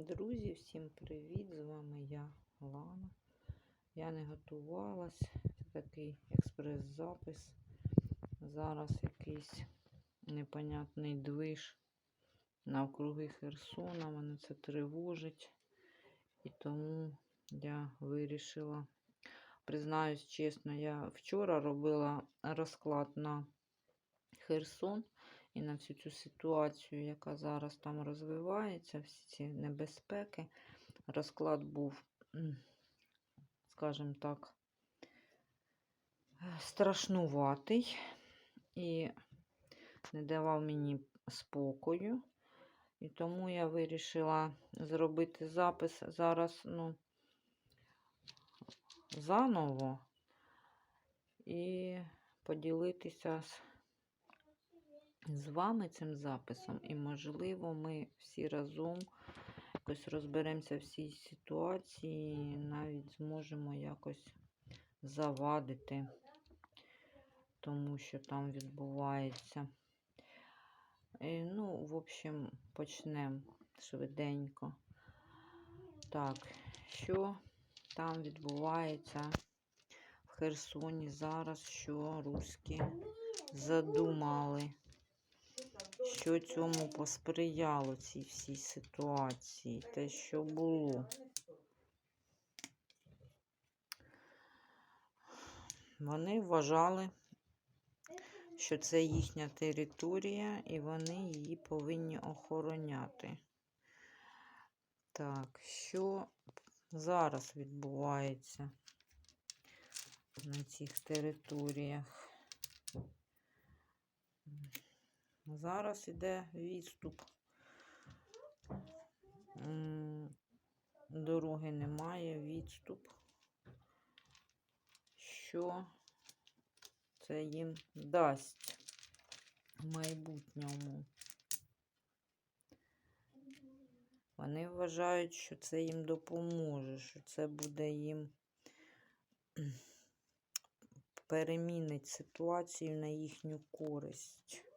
Друзі, всім привіт! З вами я, Лана. Я не готувалась. Це такий експрес-запис. Зараз якийсь непонятний движ навкруги Херсона. Мене це тривожить. І тому я вирішила, признаюсь чесно, я вчора робила розклад на Херсон і на всю цю ситуацію, яка зараз там розвивається, всі ці небезпеки. Розклад був, скажімо так, страшнуватий і не давав мені спокою. І тому я вирішила зробити запис зараз, ну, заново і поділитися з з вами цим записом, і, можливо, ми всі разом якось розберемося в цій ситуації, навіть зможемо якось завадити тому, що там відбувається. І, ну, в общем, почнемо швиденько. Так, що там відбувається в Херсоні зараз, що руські задумали? Що цьому посприяло цій всій ситуації, те, що було. Вони вважали, що це їхня територія, і вони її повинні охороняти. Так, що зараз відбувається на цих територіях? Зараз іде відступ. Дороги немає, відступ. Що це їм дасть в майбутньому? Вони вважають, що це їм допоможе, що це буде їм перемінить ситуацію на їхню користь.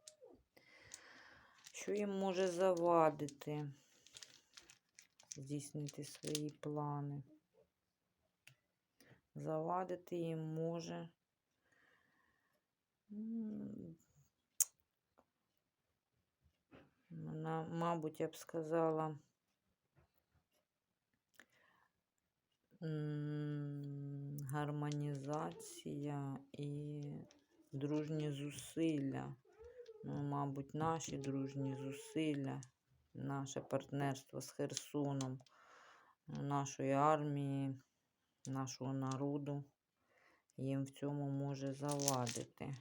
Що їм може завадити здійснити свої плани? Завадити їм може. Вона, мабуть, я б сказала, гармонізація і дружні зусилля ну, мабуть, наші дружні зусилля, наше партнерство з Херсоном, нашої армії, нашого народу їм в цьому може завадити.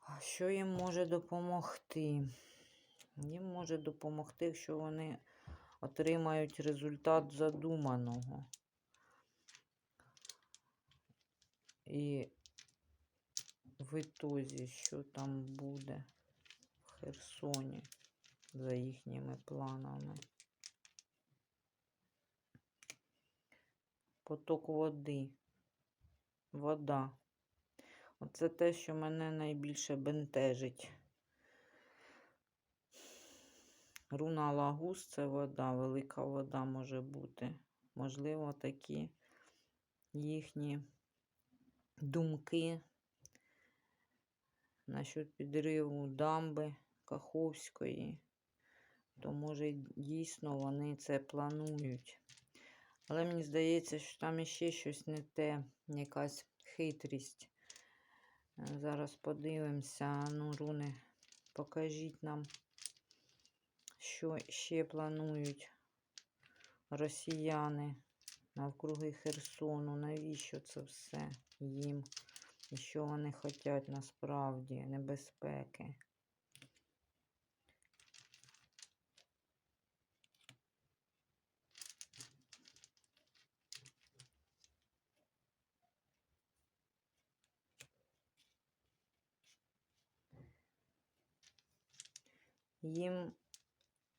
А що їм може допомогти? Їм може допомогти, якщо вони отримають результат задуманого. І в ітозі, що там буде в Херсоні за їхніми планами. Поток води, вода. Оце те, що мене найбільше бентежить. Руна лагус це вода, велика вода може бути. Можливо, такі їхні думки насчет підриву дамби Каховської, то, може, дійсно вони це планують. Але мені здається, що там іще щось не те, якась хитрість. Зараз подивимося, ну, руни, покажіть нам, що ще планують росіяни навкруги Херсону. Навіщо це все їм? І що вони хочуть насправді небезпеки. Їм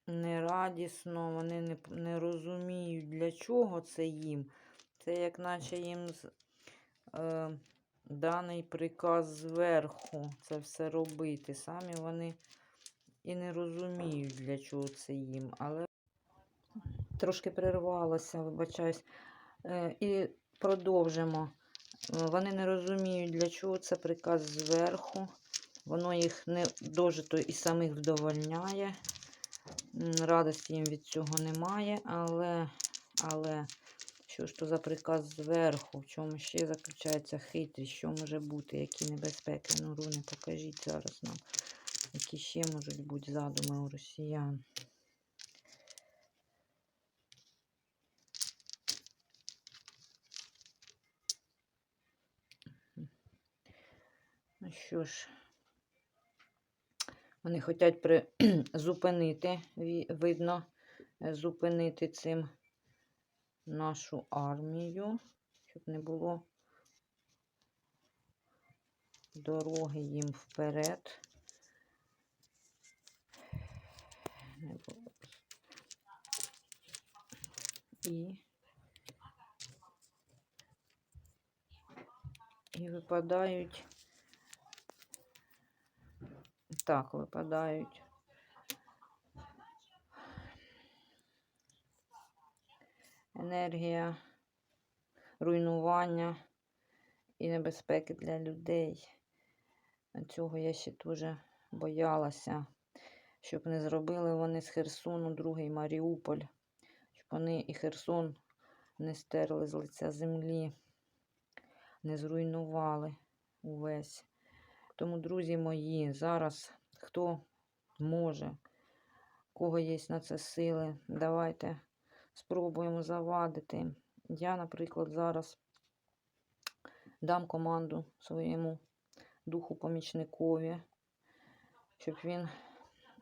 не радісно, вони не, не розуміють, для чого це їм. Це як наче їм е, даний приказ зверху це все робити. Самі вони і не розуміють, для чого це їм. Але трошки перервалося, вибачаюсь. Е, І продовжимо. Е, Вони не розуміють, для чого це приказ зверху. Воно їх не дожито і самих вдовольняє. Радості їм від цього немає, але, але що ж то за приказ зверху? В чому ще заключається хитрість? Що може бути? Які небезпеки? Ну, руни, покажіть зараз нам, які ще можуть бути задуми у росіян. Ну що ж, вони хочуть при... зупинити, видно, зупинити цим нашу армію, щоб не було дороги їм вперед. І, і випадають. Так, випадають. Енергія руйнування і небезпеки для людей. Цього я ще дуже боялася, щоб не зробили вони з Херсону другий Маріуполь, щоб вони і Херсон не стерли з лиця землі, не зруйнували увесь. Тому, друзі мої, зараз хто може, кого є на це сили, давайте спробуємо завадити. Я, наприклад, зараз дам команду своєму духу помічникові, щоб він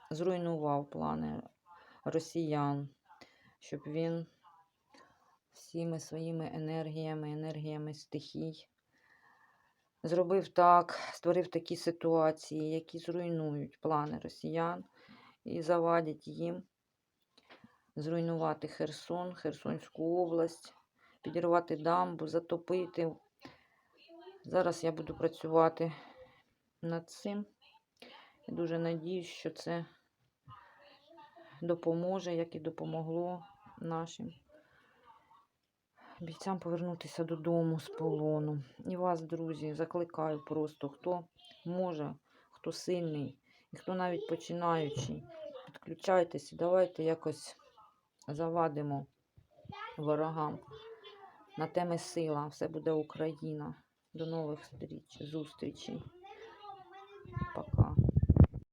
зруйнував плани росіян, щоб він всіми своїми енергіями, енергіями стихій зробив так, створив такі ситуації, які зруйнують плани росіян і завадять їм зруйнувати Херсон, Херсонську область, підірвати дамбу, затопити. Зараз я буду працювати над цим. Я дуже надіюсь, що це допоможе, як і допомогло нашим бійцям повернутися додому з полону. І вас, друзі, закликаю просто, хто може, хто сильний, і хто навіть починаючий, підключайтеся, давайте якось завадимо ворогам. На теми сила. Все буде Україна. До нових зустріч- зустрічей. Пока.